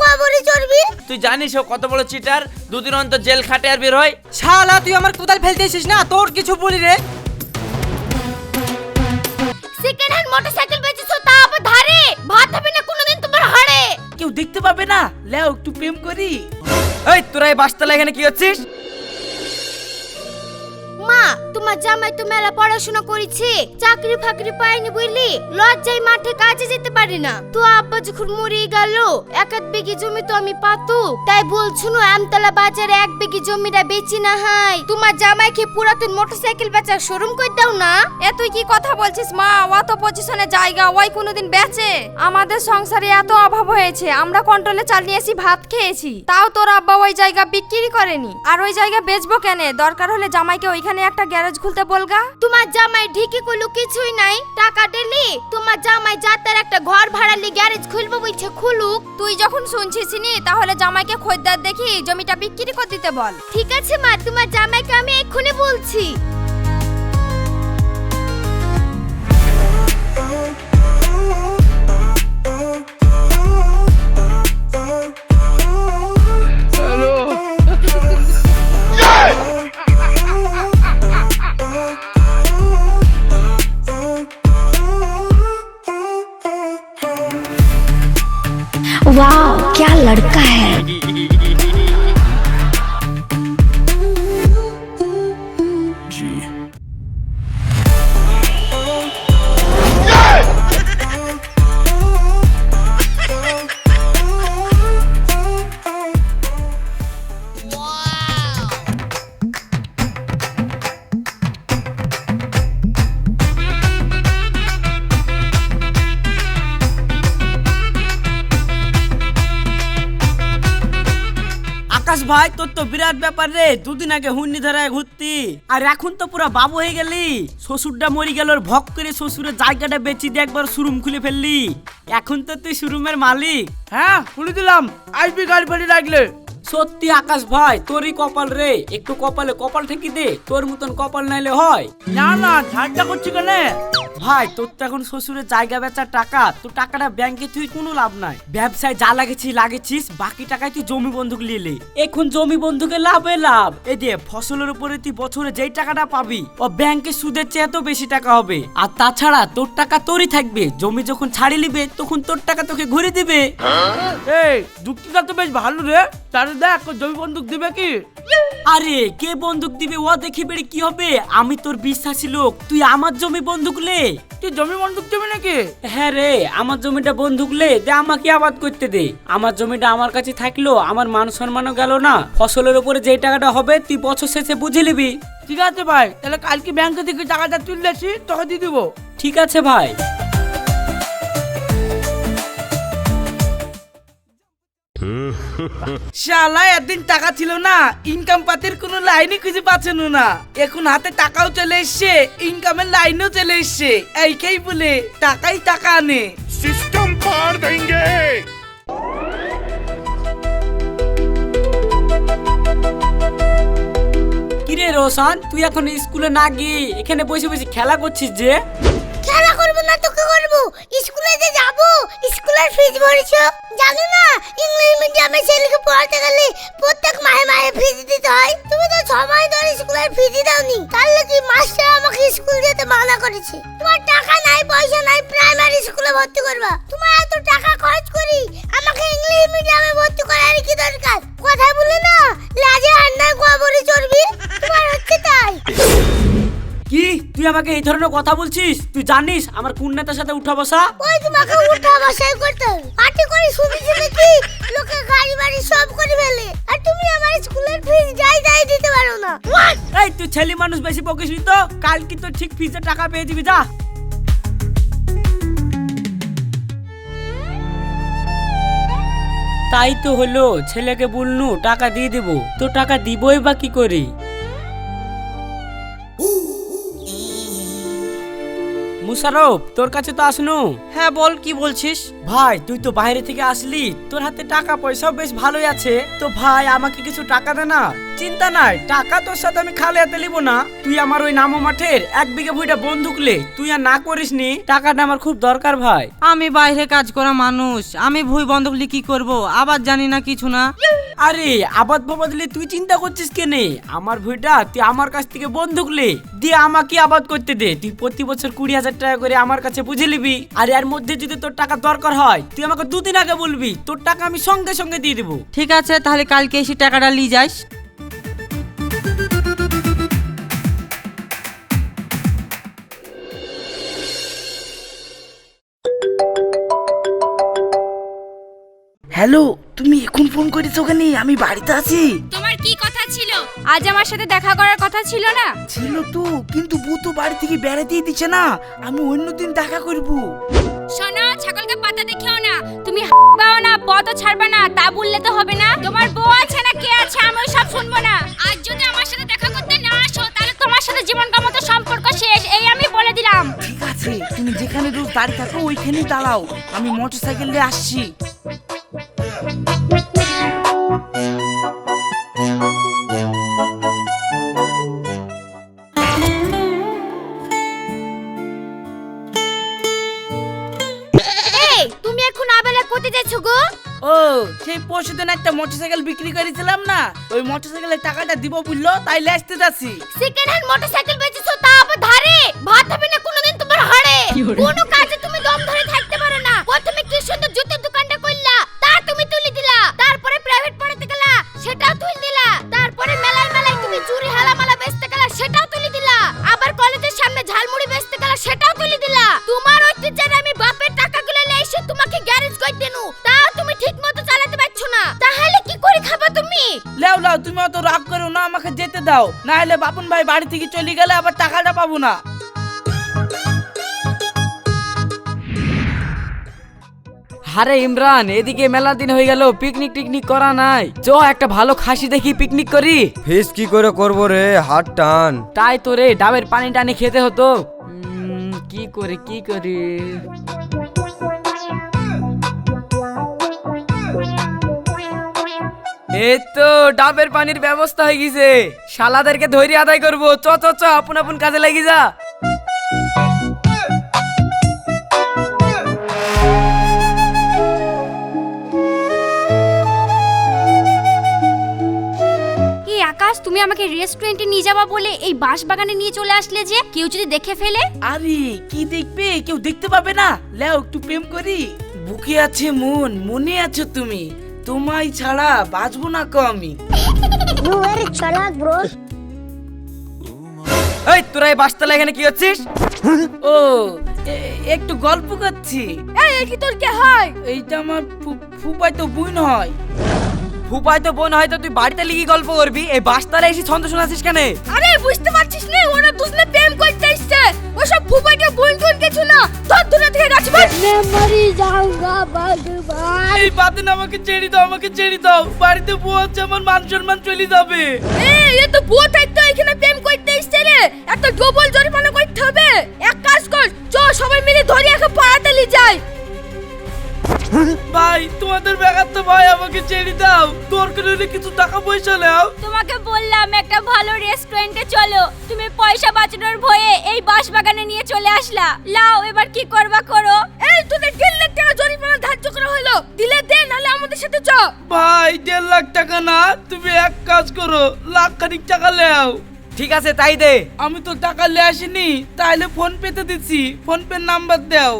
গোবরে চর্বি তুই জানিস ও কত বড় চিটার দুদিন অন্তর জেল খাটে আর বের হয়। শালা তুই আমার কোদাল ফেলতে এসিস না? তোর কিছু বলি রে। সেকেন্ড হ্যান্ড মোটরসাইকেল বেচেছো তা আবার ধারে? ভাত হবে না কোনোদিন তোমার হাড়ে? কেউ দেখতে পাবে না? লেও একটু প্রেম করি। এই তোরা এই বাসতলা এখানে কি হচ্ছিস? মা তোমার জামাই তো মেলা পড়াশোনা করেছে, চাকরি ফাকরি পায়নি বুঝলি, লজ্জায় মাঠে কাজে যেতে পারি না। তো আব্বা যখন মরে গেল, এক এক বিঘি জমি তো আমি পাতু, তাই বলছুন আমতলা বাজারে এক বিঘি জমিটা বেচি না হাই। তোমার জামাইকে পুরাতন মোটরসাইকেল বেচার শোরুম করে দাও না। এ তুই কি কথা বলছিস মা? অত পজিশনে জায়গা, ওই কোনোদিন বেচে? আমাদের সংসারে এত অভাব হয়েছে, আমরা কন্ট্রোলে চালিয়ে এসি ভাত খেয়েছি। তাও তোর আব্বা ওই জায়গা বিক্রি করেনি। আর ওই জায়গা বেচবো কেন? দরকার হলে জামাইকে ওইখানে একটা গ্যারেজ খুলতে বলগা? তোমার জামাই ঢিকি কইলো, কিছুই নাই। টাকা দিলি, তোমার জামাই যাতার একটা ঘর ভাড়া লি গ্যারেজ খুলবো বইছে খুলুক। তুই যখন শুনছিস নি, তাহলে জামাইকে খদ্দার দেখি, জমিটা বিক্রি করে দিতে বল। ঠিক আছে মা, তোমার জামাইকে আমি এক্ষুনি বলছি। ভাই, তোর তো বিরাট ব্যাপার রে। দুদিন আগে হুন্নি ধরায় ঘুরতি। আর এখন তো পুরো বাবু হয়ে গেলি। শ্বশুরটা মরি গেল ভক করে শ্বশুরের জায়গাটা বেচি দিয়ে একবার শোরুম খুলে ফেললি। এখন তো তুই শোরুমের মালিক। হ্যাঁ খুলে দিলাম। আসবি গাড়ি ফাড়ি লাগলে। সত্যি আকাশ ভাই তোরই কপাল রে। একটু কপালে কপাল ঠেকি দে তোর মতন কপাল নাইলে হয়। না না ঠান্ডা করছি কেন? ভাই তোর তো এখন শ্বশুরের জায়গা বেচার টাকা তোর টাকাটা ব্যাংকে তুই কোনো লাভ নাই। ব্যবসায় যা লাগেছিস লাগেছিস বাকি টাকায় তুই জমি বন্ধক নিলি। এখন জমি বন্ধুকে লাভে লাভ। এই দিয়ে ফসলের উপরে তুই বছরে যেই টাকাটা পাবি ও ব্যাংকে সুদের চেয়ে তো বেশি টাকা হবে। আর তাছাড়া তোর টাকা তোরই থাকবে। জমি যখন ছাড়ি নিবে তখন তোর টাকা তোকে ঘুরে দিবে। এই যুক্তিটা তো বেশ ভালো রে। তাহলে দেখ জমি বন্দুক দিবে কি? আরে কে বন্দুক দিবে ও দেখি বেড়ে কি হবে? আমি তোর বিশ্বাসী লোক তুই আমার জমি বন্দুক লে। তুই জমি বন্দুক দিবি নাকি? হ্যাঁ রে আমার জমিটা বন্ধুক লে দে আমাকে আবাদ করতে দে। আমার জমিটা আমার কাছে থাকল আমার মান সম্মানও গেল না। ফসলের উপরে যে টাকাটা হবে তুই বছর শেষে বুঝে নিবি। ঠিক আছে ভাই তাহলে কালকে ব্যাংকে থেকে টাকাটা তুললে আসি তোকে দিয়ে দিবো। ঠিক আছে ভাই। শালা একদিন টাকা ছিল না ইনকাম পাতির কোনো লাইনই খুঁজে পাচ্ছেন না। এখন হাতে টাকাও চলে এসছে ইনকামের লাইনও চলে এসছে। এইকেই বলে টাকাই টাকা আনে। সিস্টেম পার দেঙ্গে। কিরে রোশন তুই এখন স্কুলে না গিয়ে এখানে বসে বসে খেলা করছিস যে? করব না তো কি স্কুলে যে যাব? স্কুলের ফিস ভরেছো জানো না ইংলিশ মিডিয়ামে ছেলেকে পড়াতে গেলে প্রত্যেক মাহে মাহে ফিস দিতে হয়। তুমি তো সময় ধরে স্কুলের ফিস দাওনি। তাহলে কি মাস্টার আমাকে স্কুল যেতে মানা করেছে? তোমার টাকা নাই, পয়সা নাই প্রাইমারি স্কুলে ভর্তি করবা। তোমার এত টাকা খরচ করি, আমাকে ইংলিশ মিডিয়ামে ভর্তি করার কি দরকার? কথা বলে না লাজে আন্নার গোবরে চর্বি তুই আমাকে এই ধরনের কথা বলছিস? তুই জানিস আমার কোন নেতার সাথে উঠা বসা? ওই তোমাকে উঠা বসাই করতে পার্টি করে শুনেছি নাকি লোকে গাড়ি বাড়ি সব করে ফেলে? আর তুমি আমার স্কুলের ফিস যাই যাই দিতে পারো না। এই তুই ছেলে মানুষ বেশি বকিস তো? কাল কি তো ঠিক ফিজে টাকা পেয়ে দিবি যা। তাই তো হলো ছেলেকে বলনু টাকা দিয়ে দেব। তো টাকা দিবই বা কি করে? মুশারফ তোর কাছে তো আসনু। হ্যাঁ বল কি বলছিস? ভাই তুই তো বাইরে থেকে আসলি। তোর হাতে টাকা পয়সাও বেশ ভালোই আছে। তো ভাই আমাকে কিছু টাকা দে না। চিন্তা নাই টাকা তোর সাথে আমি খালি হাতে নিব না। তুই আমার ওই নামো মাঠের এক বিঘা ভুইটা বন্দুক লে। তুই আর না করিস নি টাকাটা আমার খুব দরকার ভাই। আমি বাইরে কাজ করা মানুষ আমি ভুই বন্ধকলি কি করব? আবার জানি না কিছু না। আরে আবাদ বাবাদ তুই চিন্তা করছিস কেনে আমার ভুইটা তুই আমার কাছ থেকে বন্দুক লে। দিয়ে আমাকে আবাদ করতে দে। তুই প্রতি বছর কুড়ি হাজার টাকা করে আমার কাছে বুঝে নিবি। আর এর মধ্যে যদি তোর টাকা দরকার হয়। তুই আমাকে দুদিন আগে বলবি তোর টাকা আমি সঙ্গে সঙ্গে দিয়ে দেবো। ঠিক আছে তাহলে কালকে এসে টাকাটা নিয়ে যাস। হ্যালো তুমি এখন ফোন করেছ ওখানে? আমি বাড়িতে আছি। তোমার কি কথা ছিল? আজ আমার সাথে দেখা করার কথা ছিল না? ছিল তো কিন্তু বউ তো বাড়ি থেকে বেড়াতেই দিচ্ছে না। আমি অন্যদিন দেখা করব। শোনো, ছাগলকে পাতা দেখিও না। তুমি বাও না, পথও ছাড়বা না, তা বললে তো হবে না। তোমার বউ আছে না, কে আছে আমি সব শুনব না। আজ যদি আমার সাথে দেখা করতে না আসো, তাহলে তোমার সাথে জীবন মতো সম্পর্ক শেষ, এই আমি বলে দিলাম। ঠিক আছে, তুমি যেখানে রোজ দাঁড়িয়ে থাকো, ওইখানেই দাঁড়াও। আমি মোটর সাইকেল নিয়ে আসছি। সেই পরশু দিন একটা মোটরসাইকেল বিক্রি করেছিলাম না ওই মোটরসাইকেলের টাকাটা দিব বলল তাই লেসতে যাচ্ছি। সেকেন্ড হ্যান্ড মোটরসাইকেল বেচেছো তা আবার ধারে? ভাত হবে না কোনোদিন তোমার হাড়ে? কোনো রাগ করো না আমাকে যেতে দাও। না হলে বাপন ভাই বাড়ি থেকে চলে গেলে আবার টাকাটা পাবো না। আরে ইমরান এদিকে মেলা দিন হয়ে গেল পিকনিক টিকনিক করা নাই। চ একটা ভালো খাসি দেখি পিকনিক করি। ফিস কি করে করব রে হাত টান। তাই তো রে ডাবের পানি টানি খেতে হতো। উম, কি করে কি করি? এই তো ডাবের পানির ব্যবস্থা হয়ে গেছে। শালাদেরকে ধৈর্য আদায় করব। চ চ চ আপন আপন কাজে লাগি যা। এই আকাশ তুমি আমাকে রেস্টুরেন্টে নিয়ে যাবা বলে এই বাঁশ বাগানে নিয়ে চলে আসলে যে? কেউ যদি দেখে ফেলে? আরে কি দেখবে? কেউ দেখতে পাবে না। লেও একটু প্রেম করি। বুকে আছে মন মনে আছো তুমি। তোমায় ছাড়া বাঁচবো না কো আমি। এই তোরা এই বাসতলা এখানে কি হচ্ছিস ও এ- একটু গল্প করছি। এই কি তোর কে হয়? এইটা আমার ফু- ফুপাই তো বোন হয়। ফুপাই তো বোন হয়তো তুই বাড়িতে লিখি গল্প করবি? এই বাসতলা এসে ছন্দ শোনাছিস কেন? আরে বুঝতে পারছিস না ওরা দুজনে প্রেম করতে এসছে। ওসব ফুফাকে বোন টোন কিছু না। এই বাদিন আমাকে ছেড়ে দাও আমাকে ছেড়ে দাও। বাড়িতে বউ আছে আমার মান সম্মান চলে যাবে। এই এ তো বুয়ো থাকতে এখানে প্রেম করতে এসছে রে। এত ডবল জরিমানা করতে হবে। এক কাজ কর চ সবাই মিলে ধরে একে পাড়াতালি যাই। ভাই তোমাদের বেকার তো ভাই আমাকে ছেড়ে দাও। তোর করে কিছু টাকা পয়সা নাও। তোমাকে বললাম একটা ভালো রেস্টুরেন্টে চলো। তুমি পয়সা বাঁচানোর ভয়ে এই বাঁশ বাগানে নিয়ে চলে আসলা। লাও এবার কি করবা করো? এই তোদের দেড় লাখ টাকা জরিমানা ধার্য করা হলো। দিলে দে নাহলে আমাদের সাথে চ। ভাই দেড় লাখ টাকা না তুমি এক কাজ করো লাখ খানিক টাকা লেও। ঠিক আছে তাই দে। আমি তো টাকা নিয়ে আসিনি তাইলে ফোন পেতে দিচ্ছি ফোন পে নাম্বার দাও।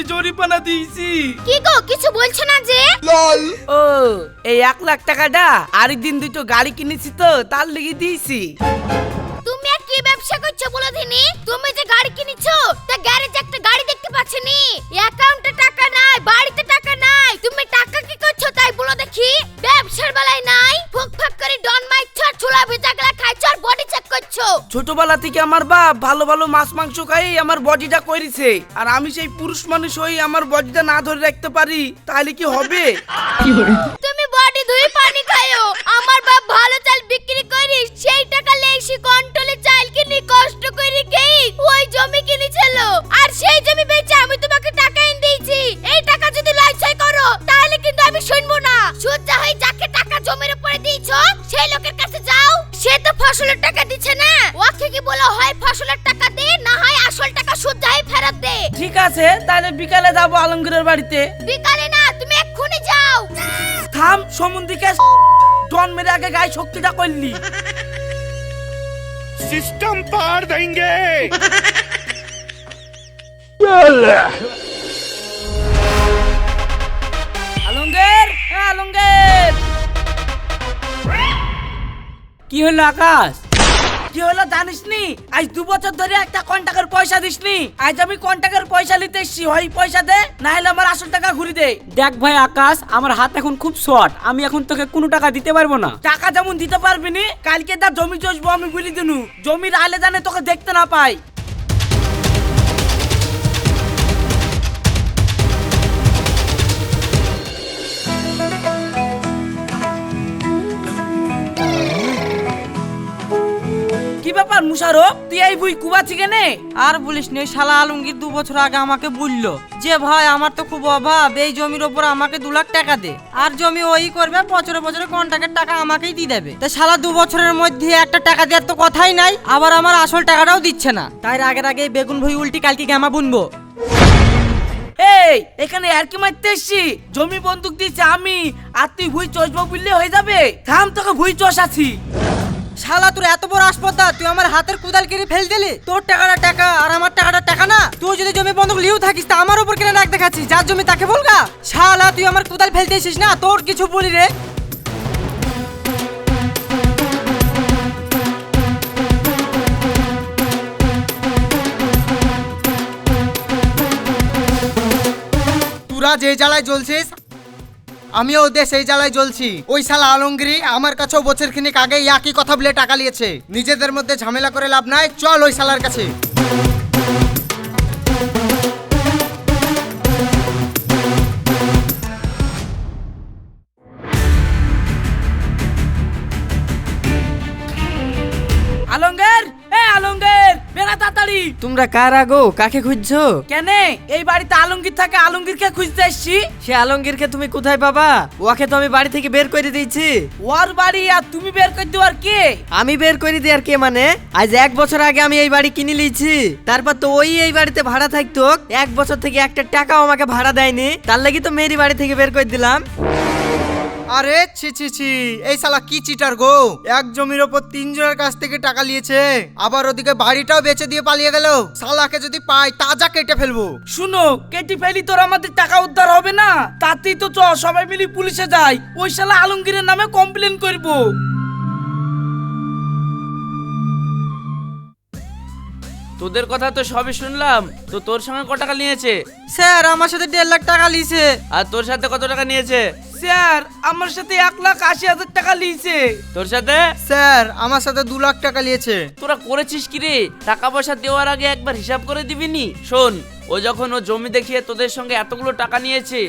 আমি জরিমানা দিয়েছি। কি গো কিছু বলছো না যে? ও এই এক লাখ টাকাটা আরেকদিন দুটো গাড়ি কিনেছি তো তার লেগে দিয়েছি। কি ব্যবসা করছ বলো দিনি তুমি যে গাড়ি কিনেছো তা গ্যারেজে একটা গাড়ি দেখতে পাচ্ছেনি। অ্যাকাউন্টে টাকা নাই বাড়িতে টাকা নাই। তুমি টাকা কি করছ তাই বলো দেখি। ব্যবসার বেলায় নাই ফুক ফাক করে ডন মাইছো আর ছোলা ভেজা গলা খাইছো আর বডি চেক করছ। ছোটবেলা থেকে আমার বাপ ভালো ভালো মাছ মাংস খাই আমার বডিটা করেছে আর আমি সেই পুরুষ মানুষ হই আমার বডিটা না ধরে রাখতে পারি তাহলে কি হবে? তুমি বডি ধুই পানি খায়ো আমার বাপ ভালো চাল বিক্রি করি সেই টাকা লেসি কন্ট্রোলে চাল কিনে কষ্ট করে গেই ওই জমি কিনেছিল। আর সেই জমি বেচে আমি তোমাকে টাকা এনে দিয়েছি। এই টাকা যদি লাইসাই করো তাহলে কিন্তু আমি শুনব না। সোজা হয়ে যাকে টাকা জমির উপরে দিয়েছ সেই লোকের কাছে যাও। সে তো ফসলের টাকা দিচ্ছে না। ওকে কি বলো হয় ফসলের টাকা দে না হয় আসল টাকা সোজা হয়ে ফেরত দে। ঠিক আছে তাহলে বিকালে যাব আলমগীরের বাড়িতে। বিকালে থাম সমন্দিকে ডন মেরে আগে গায়ে শক্তিটা করলি। সিস্টেম পার দেঙ্গে হ্যাঁ কি হলো আকাশ? কি হলো জানিস নি আজ দু বছর ধরে একটা কন্টাকের পয়সা দিসনি। আজ আমি কন্টাকের পয়সা নিতে এসছি। হয় পয়সা দে না হলে আমার আসল টাকা ঘুরি দে। দেখ ভাই আকাশ আমার হাত এখন খুব শর্ট। আমি এখন তোকে কোনো টাকা দিতে পারব না। টাকা যেমন দিতে পারবি নি কালকে দা জমি চসবো আমি বলি দিনু। জমির আলে জানে তোকে দেখতে না পাই। ব্যাপার মুশারফ তুই এই বই কুবা থেকে নে আর বলিস নি শালা আলমগীর দু বছর আগে আমাকে বলল যে ভাই আমার তো খুব অভাব এই জমির ওপর আমাকে দু লাখ টাকা দে। আর জমি ওই করবে বছরে বছরে কন্ট্রাক্টের টাকা আমাকেই দিয়ে দেবে। তা শালা দু বছরের মধ্যে একটা টাকা দেওয়ার তো কথাই নাই আবার আমার আসল টাকাটাও দিচ্ছে না। তাই আগের আগে বেগুন ভুই উল্টি কালকে গ্যামা বুনবো। এই এখানে আর কি মারতে এসছি জমি বন্দুক দিয়েছে আমি আর তুই ভুই চষবো বললে হয়ে যাবে। থাম তোকে ভুই চষাছি শালা, তোর এত বড় আসপদা তুই আমার হাতের কুদাল কেড়ে ফেল দিলি? তোর টাকাটা টাকা, আর আমার টাকাটা টাকা না। তুই যদি জমি বন্ধক লিও থাকিস, তা আমার উপর কেন রাখ দেখাচ্ছিস? যার জমি তাকে বলগা? শালা, তুই আমার কুদাল ফেলতে এসিস না? তোর কিছু বলি রে। তোরা যে জ্বালায় জ্বলছিস আমিও ওদের সেই জ্বালায় জ্বলছি। ওই শালা আলমগিরি আমার কাছেও বছর খানিক আগে একই কথা বলে টাকা নিয়েছে। নিজেদের মধ্যে ঝামেলা করে লাভ নাই, চল ওই শালার কাছে। তোমরা কার আগো? কাকে খুঁজছো? কেন? এই বাড়িতে আলঙ্গীর থাকে আলঙ্গীরকে খুঁজতে এসছি সে আলমগীরকে তুমি কোথায় পাবা? ওকে তো আমি বাড়ি থেকে বের করে দিয়েছি। ওর বাড়ি আর তুমি বের করে দেওয়ার কে? আমি বের করে দিই আর কে মানে? আজ এক বছর আগে আমি এই বাড়ি কিনে লিয়েছি তারপর তো ওই এই বাড়িতে ভাড়া থাকতো। এক বছর থেকে একটা টাকাও আমাকে ভাড়া দেয়নি। তার লাগি তো মেয়েরই বাড়ি থেকে বের করে দিলাম। আরে ছি ছি ছি। এই শালা কি চিটার গো? এক জমির ওপর তিনজনের কাছ থেকে টাকা নিয়েছে। আবার ওদিকে বাড়িটাও বেচে দিয়ে পালিয়ে গেল। শালাকে যদি পাই, তাজা কেটে ফেলব। শুনো, কেটে ফেলি তোর আমাদের টাকা উদ্ধার হবে না? তাতেই তো চ, সবাই মিলে পুলিশে যাই। ওই শালা আলমগীরের নামে কমপ্লেন করব। তোদের কথা তো সবই শুনলাম। তো তোর সঙ্গে কত টাকা নিয়েছে? স্যার আমার সাথে দেড় লাখ টাকা লিছে আর তোর সাথে কত টাকা নিয়েছে? স্যার আমার সাথে এক লাখ আশি হাজার টাকা লিয়েছে তোর সাথে? স্যার আমার সাথে দু লাখ টাকা নিয়েছে। তোরা করেছিস কি রে? টাকা পয়সা দেওয়ার আগে একবার হিসাব করে দিবি নি? শোন ও যখন ও জমি দেখিয়ে তোদের সঙ্গে এতগুলো টাকা নিয়েছে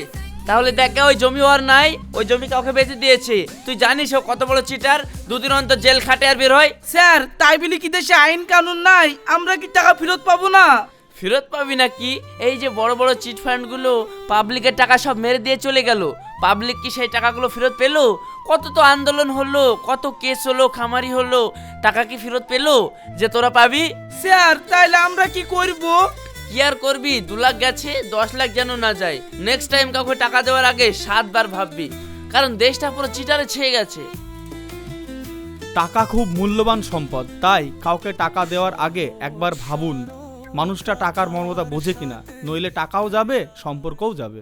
তাহলে দেখে ওই জমি ওর নাই ওই জমি কাউকে বেঁচে দিয়েছে। তুই জানিস ও কত বড় চিটার দুদিন অন্তর জেল খাটে আর বের হয়। স্যার তাই বলি কি দেশে আইন কানুন নাই আমরা কি টাকা ফেরত পাবো না? ফেরত পাবি নাকি? এই যে বড় বড় চিট ফান্ডগুলো পাবলিকের টাকা সব মেরে দিয়ে চলে গেল। পাবলিক কি সেই টাকাগুলো ফেরত পেল? কত তো আন্দোলন হলো কত কেস হলো খামারি হলো টাকা কি ফেরত পেল যে তোরা পাবি? স্যার তাইলে আমরা কি করব? কি আর করবি? দু লাখ গেছে, দশ লাখ যেন না যায়। নেক্সট টাইম কাউকে টাকা দেওয়ার আগে সাতবার ভাববি। কারণ দেশটা পুরো চিটারে ছেয়ে গেছে। টাকা খুব মূল্যবান সম্পদ, তাই কাউকে টাকা দেওয়ার আগে একবার ভাবুন। মানুষটা টাকার মর্মদা বোঝে কিনা, নইলে টাকাও যাবে, সম্পর্কও যাবে।